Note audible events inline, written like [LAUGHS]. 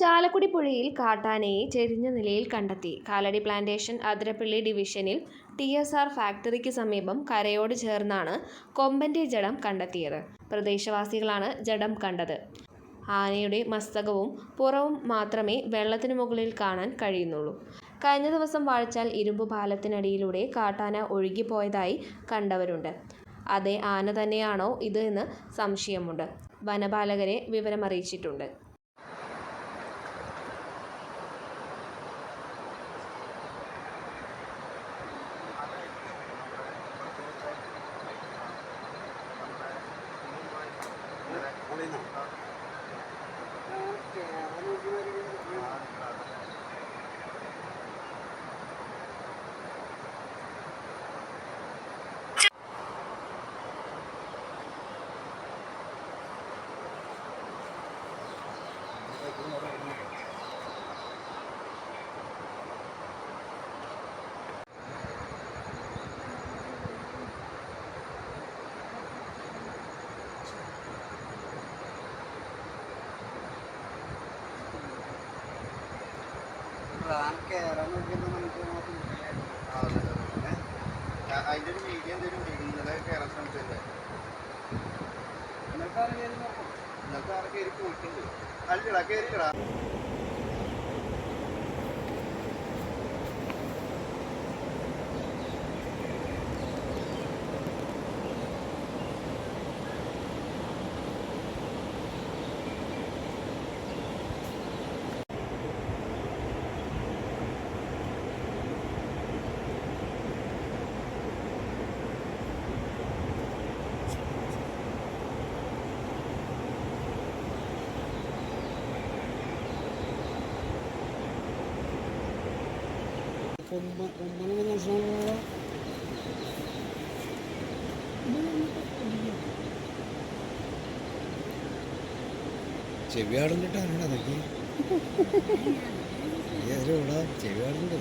ചാലക്കുടി പുഴയിൽ കാട്ടാനയെ ചെരിഞ്ഞ നിലയിൽ കണ്ടെത്തി. കാലടി പ്ലാന്റേഷൻ അതിരപ്പള്ളി ഡിവിഷനിൽ ടി എസ് ആർ ഫാക്ടറിക്ക് സമീപം കരയോട് ചേർന്നാണ് കൊമ്പന്റെ ജഡം കണ്ടെത്തിയത്. പ്രദേശവാസികളാണ് ജഡം കണ്ടത്. ആനയുടെ മസ്തകവും പുറവും മാത്രമേ വെള്ളത്തിനു മുകളിൽ കാണാൻ കഴിയുന്നുള്ളൂ. കഴിഞ്ഞ ദിവസം വാഴച്ചാൽ ഇരുമ്പ് പാലത്തിനടിയിലൂടെ കാട്ടാന ഒഴുകിപ്പോയതായി കണ്ടവരുണ്ട്. അതേ ആന തന്നെയാണോ ഇത് എന്ന് സംശയമുണ്ട്. വനപാലകരെ വിവരമറിയിച്ചിട്ടുണ്ട്. পারি না കേറാൻ നോക്കിയപ്പോൾ നമുക്ക് അതിന്റെ ഒരു വീഡിയോ എന്തെങ്കിലും ഇന്നലെ കയറാൻ ശ്രമിച്ചല്ലേ? നിങ്ങൾക്ക് കയറി നോക്കും ഇന്നത്തെ ആരെ കയറി പോയിട്ടുണ്ട്. അല്ലടാ കയറിക്കടാ കൊമ്പ. കൊമ്പനെ മനസ്സിലാവുക ചെവിയാടും കിട്ടാനുണ്ട് അതൊക്കെ. [LAUGHS] ചെവിയാടുണ്ട്